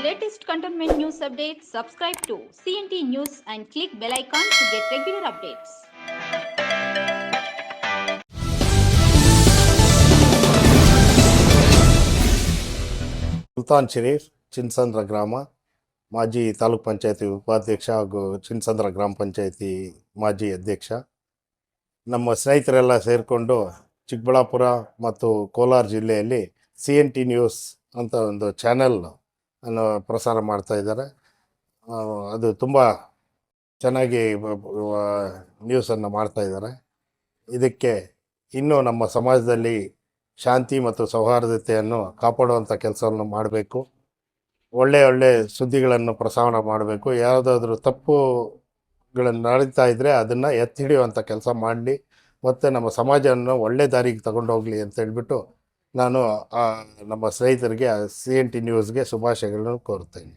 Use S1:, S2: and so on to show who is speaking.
S1: latest contentment news updates, subscribe to CNT News and click bell icon to get regular updates.
S2: Sultan Sharif ಚಿನ್ಸಂದ್ರ ಗ್ರಾಮ ಮಾಜಿ ತಾಲೂಕ್ ಪಂಚಾಯತಿ ಉಪಾಧ್ಯಕ್ಷ ಹಾಗೂ ಚಿನ್ಸಂದ್ರ ಗ್ರಾಮ ಪಂಚಾಯತಿ ಮಾಜಿ ಅಧ್ಯಕ್ಷ ನಮ್ಮ ಸ್ನೇಹಿತರೆಲ್ಲ ಸೇರಿಕೊಂಡು ಚಿಕ್ಕಬಳ್ಳಾಪುರ ಮತ್ತು ಕೋಲಾರ ಜಿಲ್ಲೆಯಲ್ಲಿ ಸಿ ಎನ್ ಟಿ ನ್ಯೂಸ್ ಅಂತ ಒಂದು ಚಾನೆಲ್ ಅನ್ನು ಪ್ರಸಾರ ಮಾಡ್ತಾ ಇದ್ದಾರೆ. ಅದು ತುಂಬ ಚೆನ್ನಾಗಿ ನ್ಯೂಸನ್ನು ಮಾಡ್ತಾ ಇದ್ದಾರೆ. ಇದಕ್ಕೆ ಇನ್ನೂ ನಮ್ಮ ಸಮಾಜದಲ್ಲಿ ಶಾಂತಿ ಮತ್ತು ಸೌಹಾರ್ದತೆಯನ್ನು ಕಾಪಾಡುವಂಥ ಕೆಲಸವನ್ನು ಮಾಡಬೇಕು. ಒಳ್ಳೆಯ ಒಳ್ಳೆಯ ಸುದ್ದಿಗಳನ್ನು ಪ್ರಸಾರ ಮಾಡಬೇಕು. ಯಾವುದಾದ್ರೂ ತಪ್ಪುಗಳನ್ನು ನಡೀತಾ ಇದ್ದರೆ ಅದನ್ನು ಎತ್ತಿ ಹಿಡಿಯುವಂಥ ಕೆಲಸ ಮಾಡಲಿ. ಮತ್ತು ನಮ್ಮ ಸಮಾಜವನ್ನು ಒಳ್ಳೆ ದಾರಿಗೆ ತಗೊಂಡೋಗಲಿ ಅಂತ ಹೇಳ್ಬಿಟ್ಟು ನಾನು ನಮ್ಮ ಸ್ನೇಹಿತರಿಗೆ ಸಿ ಎನ್ ಟಿ ನ್ಯೂಸ್ಗೆ ಶುಭಾಶಯಗಳನ್ನು ಕೋರುತ್ತೇನೆ.